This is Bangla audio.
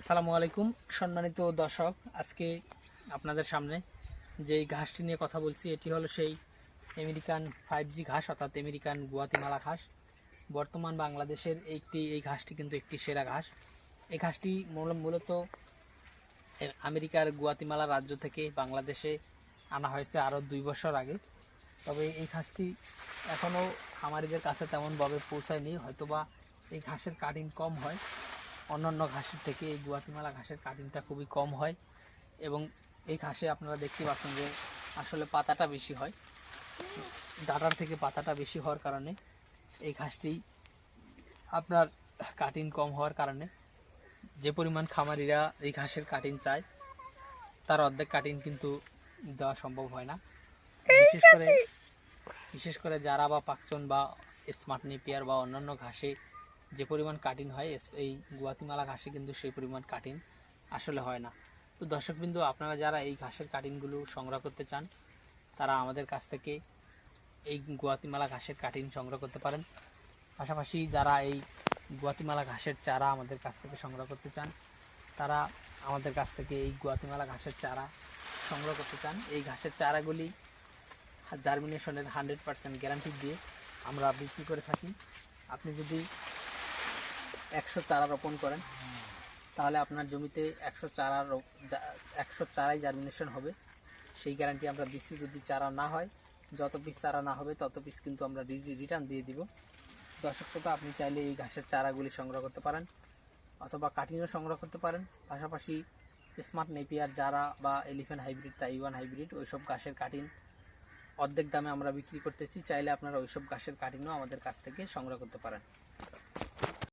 আসসালামু আলাইকুম, সম্মানিত দর্শক। আজকে আপনাদের সামনে যে ঘাসটি নিয়ে কথা বলছি, এটি হলো সেই আমেরিকান ফাইভ জি ঘাস, অর্থাৎ আমেরিকান গুয়াতিমালা ঘাস। বর্তমান বাংলাদেশের একটি, এই ঘাসটি কিন্তু একটি সেরা ঘাস। এই ঘাসটি মূলত আমেরিকার গুয়াতিমালা রাজ্য থেকে বাংলাদেশে আনা হয়েছে আরও দুই বছর আগে। তবে এই ঘাসটি এখনও খামারিদের কাছে তেমনভাবে পৌঁছায়নি, হয়তোবা এই ঘাসের কাটিং কম হয়। অন্যান্য ঘাসের থেকে এই গুয়াতিমালা ঘাসের কাটিংটা খুবই কম হয় এবং এই ঘাসে আপনারা দেখতে পাচ্ছেন যে আসলে পাতাটা বেশি হয়। ডাটার থেকে পাতাটা বেশি হওয়ার কারণে এই ঘাসটি আপনার কাটিং কম হওয়ার কারণে যে পরিমাণ খামারিরা এই ঘাসের কাটিং চায়, তার অর্ধেক কাটিং কিন্তু দেওয়া সম্ভব হয় না। বিশেষ করে বিশেষ করে যারা বা পাকচন বা স্মার্ট নেপিয়ার বা অন্যান্য ঘাসে যে পরিমাণ কাটিং হয় এই গুয়াতিমালা ঘাসে কিন্তু সেই পরিমাণ কাটিং আসলে হয় না। তো দর্শকবিন্দু, আপনারা যারা এই ঘাসের কাটিংগুলো সংগ্রহ করতে চান, তারা আমাদের কাছ থেকে এই গুয়াতিমালা ঘাসের কাটিং সংগ্রহ করতে পারেন। পাশাপাশি যারা এই গুয়াতিমালা ঘাসের চারা আমাদের কাছ থেকে সংগ্রহ করতে চান, তারা আমাদের কাছ থেকে এই গুয়াতিমালা ঘাসের চারা সংগ্রহ করতে চান। এই ঘাসের চারাগুলি জার্মিনেশনের হান্ড্রেড পার্সেন্ট গ্যারান্টি দিয়ে আমরা বিক্রি করে থাকি। আপনি যদি একশো চারা রোপণ করেন। তাহলে আপনার জমিতে একশো চারা একশো চারাই জার্মিনেশন হবে। সেই গ্যারান্টি আমরা দিচ্ছি, যদি চারা না হয়, যত পিস চারা না হবে, তত পিস কিন্তু আমরা রিটার্ন দিয়ে দিব। দর্শক শ্রোতা, আপনি চাইলে এই ঘাসের চারাগুলি সংগ্রহ করতে পারেন, অথবা কাটিংও সংগ্রহ করতে পারেন। পাশাপাশি স্মার্ট নেপিয়ার যারা বা এলিফ্যান্ট হাইব্রিড তাইওয়ান হাইব্রিড ওইসব ঘাসের কাটিং অর্ধেক দামে আমরা বিক্রি করতেছি। চাইলে আপনারা ওইসব ঘাসের কাটিংও আমাদের কাছ থেকে সংগ্রহ করতে পারেন।